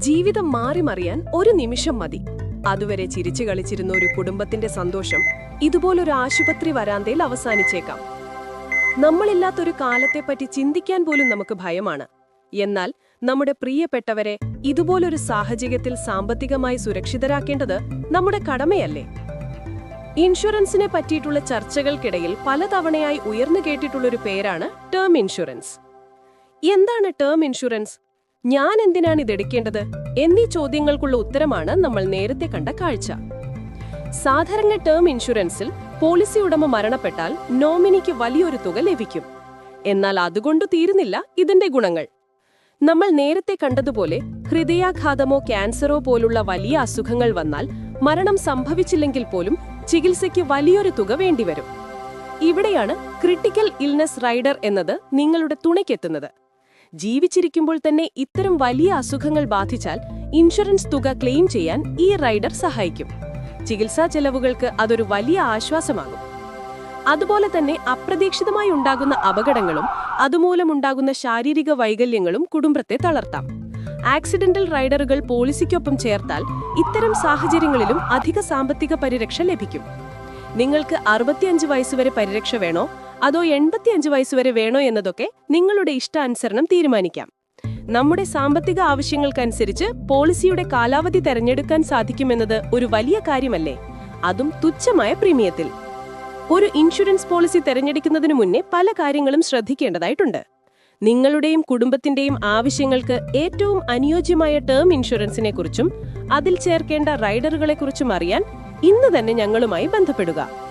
ജീവിതം മാറി മറിയാൻ ഒരു നിമിഷം മതി. അതുവരെ ചിരിച്ചു കളിച്ചിരുന്ന ഒരു കുടുംബത്തിന്റെ സന്തോഷം ഇതുപോലൊരു ആശുപത്രി വരാന്തയിൽ അവസാനിച്ചേക്കാം. നമ്മളില്ലാത്തൊരു കാലത്തെപ്പറ്റി ചിന്തിക്കാൻ പോലും നമുക്ക് ഭയമാണ്. എന്നാൽ നമ്മുടെ പ്രിയപ്പെട്ടവരെ ഇതുപോലൊരു സാഹചര്യത്തിൽ സാമ്പത്തികമായി സുരക്ഷിതരാക്കേണ്ടത് നമ്മുടെ കടമയല്ലേ? ഇൻഷുറൻസിനെ പറ്റിയിട്ടുള്ള ചർച്ചകൾക്കിടയിൽ പലതവണയായി ഉയർന്നു കേട്ടിട്ടുള്ളൊരു പേരാണ് ടേം ഇൻഷുറൻസ്. എന്താണ് ടേം ഇൻഷുറൻസ്? ഞാൻ എന്തിനാണ് ഇതെടുക്കേണ്ടത് എന്നീ ചോദ്യങ്ങൾക്കുള്ള ഉത്തരമാണ് നമ്മൾ നേരത്തെ കണ്ട കാഴ്ച. സാധാരണ ടേം ഇൻഷുറൻസിൽ പോളിസി ഉടമ മരണപ്പെട്ടാൽ നോമിനിക്ക് വലിയൊരു തുക ലഭിക്കും. എന്നാൽ അതുകൊണ്ട് തീരുന്നില്ല ഇതിന്റെ ഗുണങ്ങൾ. നമ്മൾ നേരത്തെ കണ്ടതുപോലെ ഹൃദയാഘാതമോ ക്യാൻസറോ പോലുള്ള വലിയ അസുഖങ്ങൾ വന്നാൽ മരണം സംഭവിച്ചില്ലെങ്കിൽ പോലും ചികിത്സയ്ക്ക് വലിയൊരു തുക വേണ്ടിവരും. ഇവിടെയാണ് ക്രിട്ടിക്കൽ ഇൽനെസ് റൈഡർ എന്നത് നിങ്ങളുടെ തുണയ്ക്കെത്തുന്നത്. ജീവിച്ചിരിക്കുമ്പോൾ തന്നെ ഇത്തരം വലിയ അസുഖങ്ങൾ ബാധിച്ചാൽ ഇൻഷുറൻസ് തുക ക്ലെയിം ചെയ്യാൻ ഈ റൈഡർ സഹായിക്കും. ചികിത്സാ ചെലവുകൾക്ക് അതൊരു വലിയ ആശ്വാസമാകും. അതുപോലെ തന്നെ അപ്രതീക്ഷിതമായി ഉണ്ടാകുന്ന അപകടങ്ങളും അതുമൂലമുണ്ടാകുന്ന ശാരീരിക വൈകല്യങ്ങളും കുടുംബത്തെ തളർത്താം. ആക്സിഡന്റൽ റൈഡറുകൾ പോളിസിക്കൊപ്പം ചേർത്താൽ ഇത്തരം സാഹചര്യങ്ങളിലും അധിക സാമ്പത്തിക പരിരക്ഷ ലഭിക്കും. നിങ്ങൾക്ക് അറുപത്തിയഞ്ച് വയസ്സുവരെ പരിരക്ഷ വേണോ? അതോ എൺപത്തിയഞ്ച് വയസ്സുവരെ വേണോ എന്നതൊക്കെ നിങ്ങളുടെ ഇഷ്ടാനുസരണം തീരുമാനിക്കാം. നമ്മുടെ സാമ്പത്തിക ആവശ്യങ്ങൾക്കനുസരിച്ച് പോളിസിയുടെ കാലാവധി തെരഞ്ഞെടുക്കാൻ സാധിക്കുമെന്നത് ഒരു വലിയ കാര്യമല്ലേ? അതും തുച്ഛമായ പ്രീമിയത്തിൽ. ഒരു ഇൻഷുറൻസ് പോളിസി തെരഞ്ഞെടുക്കുന്നതിനു മുന്നേ പല കാര്യങ്ങളും ശ്രദ്ധിക്കേണ്ടതായിട്ടുണ്ട്. നിങ്ങളുടെയും കുടുംബത്തിന്റെയും ആവശ്യങ്ങൾക്ക് ഏറ്റവും അനുയോജ്യമായ ടേം ഇൻഷുറൻസിനെ കുറിച്ചും അതിൽ ചേർക്കേണ്ട റൈഡറുകളെക്കുറിച്ചും അറിയാൻ ഇന്ന് തന്നെ ഞങ്ങളുമായി ബന്ധപ്പെടുക.